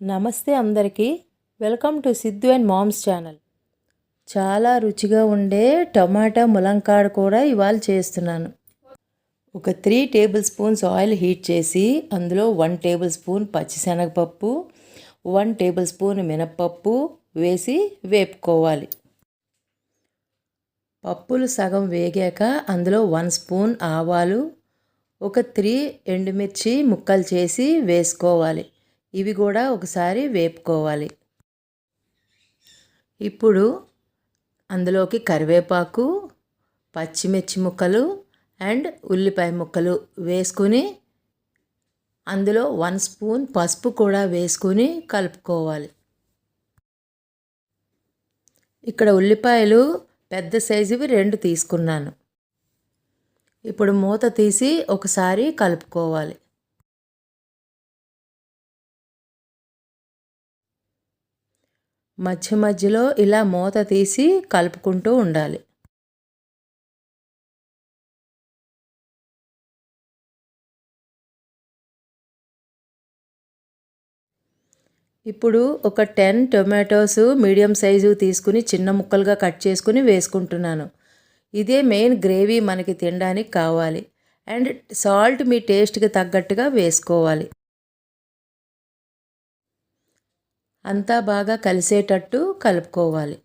నమస్తే అందరికీ. Welcome to Siddhu and moms channel. చాలా రుచిగా ఉండే టమాటా ములంకాడ కూడా ఇవాళ చేస్తున్నాను. ఒక three tablespoons oil heat చేసి అందులో వన్ టేబుల్ స్పూన్ పచ్చిశనగపప్పు వన్ టేబుల్ స్పూన్ మినప్పప్పు వేసి వేపుకోవాలి. పప్పులు సగం వేగాక అందులో వన్ స్పూన్ ఆవాలు ఒక త్రీ ఎండుమిర్చి ముక్కలు చేసి వేసుకోవాలి. ఇవి కూడా ఒకసారి వేపుకోవాలి. ఇప్పుడు అందులోకి కరివేపాకు పచ్చిమిర్చి ముక్కలు అండ్ ఉల్లిపాయ ముక్కలు వేసుకుని అందులో వన్ స్పూన్ పసుపు కూడా వేసుకుని కలుపుకోవాలి. ఇక్కడ ఉల్లిపాయలు పెద్ద సైజువి రెండు తీసుకున్నాను. ఇప్పుడు మూత తీసి ఒకసారి కలుపుకోవాలి. మధ్య మధ్యలో ఇలా మూత తీసి కలుపుకుంటూ ఉండాలి. ఇప్పుడు ఒక టెన్ టొమాటోస్ మీడియం సైజు తీసుకుని చిన్న ముక్కలుగా కట్ చేసుకుని వేసుకుంటున్నాను. ఇదే మెయిన్ గ్రేవీ మనకి తినడానికి కావాలి. అండ్ సాల్ట్ మీ టేస్ట్కి తగ్గట్టుగా వేసుకోవాలి. అంతా బాగా కలిసేటట్టు కలుపుకోవాలి.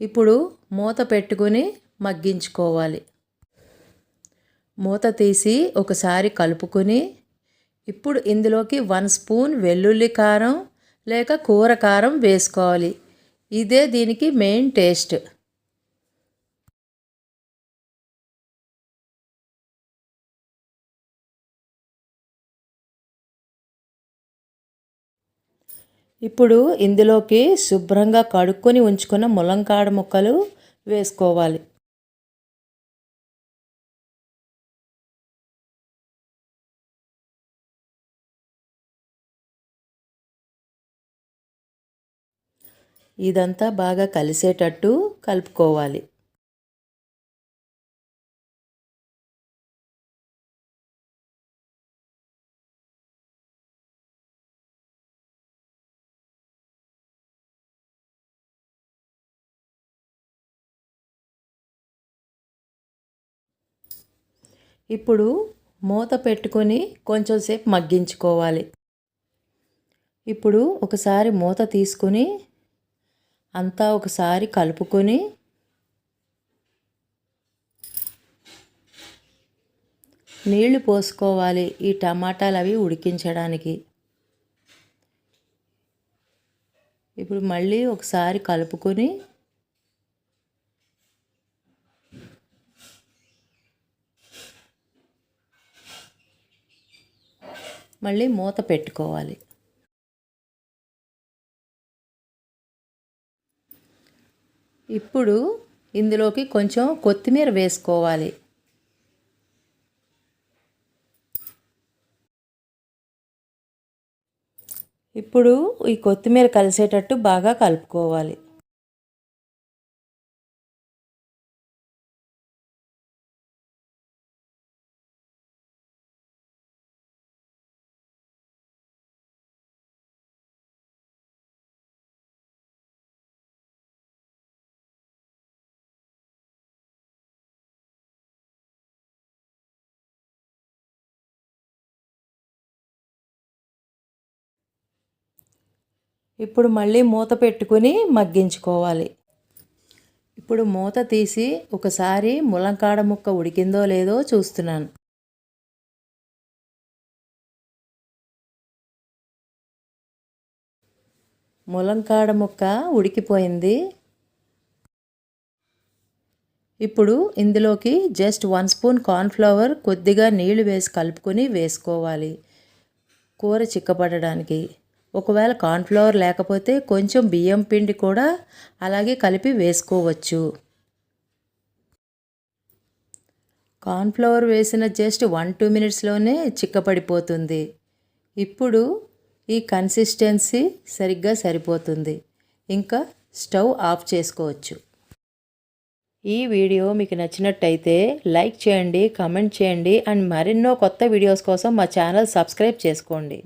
ఇప్పుడు మూత పెట్టుకుని మగ్గించుకోవాలి. మూత తీసి ఒకసారి కలుపుకొని ఇప్పుడు ఇందులోకి వన్ స్పూన్ వెల్లుల్లి కారం లేక కూర కారం వేసుకోవాలి. ఇదే దీనికి మెయిన్ టేస్ట్. ఇప్పుడు ఇందులోకి శుభ్రంగా కడుక్కొని ఉంచుకున్న ములంకాడ ముక్కలు వేసుకోవాలి. ఇదంతా బాగా కలిసేటట్టు కలుపుకోవాలి. ఇప్పుడు మూత పెట్టుకొని కొంచెంసేపు మగ్గించుకోవాలి. ఇప్పుడు ఒకసారి మూత తీసుకొని అంతా ఒకసారి కలుపుకొని నీళ్ళు పోసుకోవాలి ఈ టమాటాలు అవి ఉడికించడానికి. ఇప్పుడు మళ్ళీ ఒకసారి కలుపుకొని మళ్ళీ మూత పెట్టుకోవాలి. ఇప్పుడు ఇందులోకి కొంచెం కొత్తిమీర వేసుకోవాలి. ఇప్పుడు ఈ కొత్తిమీర కలిసేటట్టు బాగా కలుపుకోవాలి. ఇప్పుడు మళ్ళీ మూత పెట్టుకుని మగ్గించుకోవాలి. ఇప్పుడు మూత తీసి ఒకసారి ములంకాడ ముక్క ఉడికిందో లేదో చూస్తున్నాను. ములంకాడ ముక్క ఉడికిపోయింది. ఇప్పుడు ఇందులోకి జస్ట్ వన్ స్పూన్ కార్న్ఫ్లవర్ కొద్దిగా నీళ్ళు వేసి కలుపుకొని వేసుకోవాలి. కూర చిక్కపడడానికి ఒకవేళ కార్న్ఫ్లవర్ లేకపోతే కొంచెం బియ్యం పిండి కూడా అలాగే కలిపి వేసుకోవచ్చు. కార్న్ఫ్లవర్ వేసిన జస్ట్ వన్ టూ మినిట్స్లోనే చిక్కపడిపోతుంది. ఇప్పుడు ఈ కన్సిస్టెన్సీ సరిగ్గా సరిపోతుంది. ఇంకా స్టవ్ ఆఫ్ చేసుకోవచ్చు. ఈ వీడియో మీకు నచ్చినట్టయితే లైక్ చేయండి కమెంట్ చేయండి అండ్ మరెన్నో కొత్త వీడియోస్ కోసం మా ఛానల్ సబ్స్క్రైబ్ చేసుకోండి.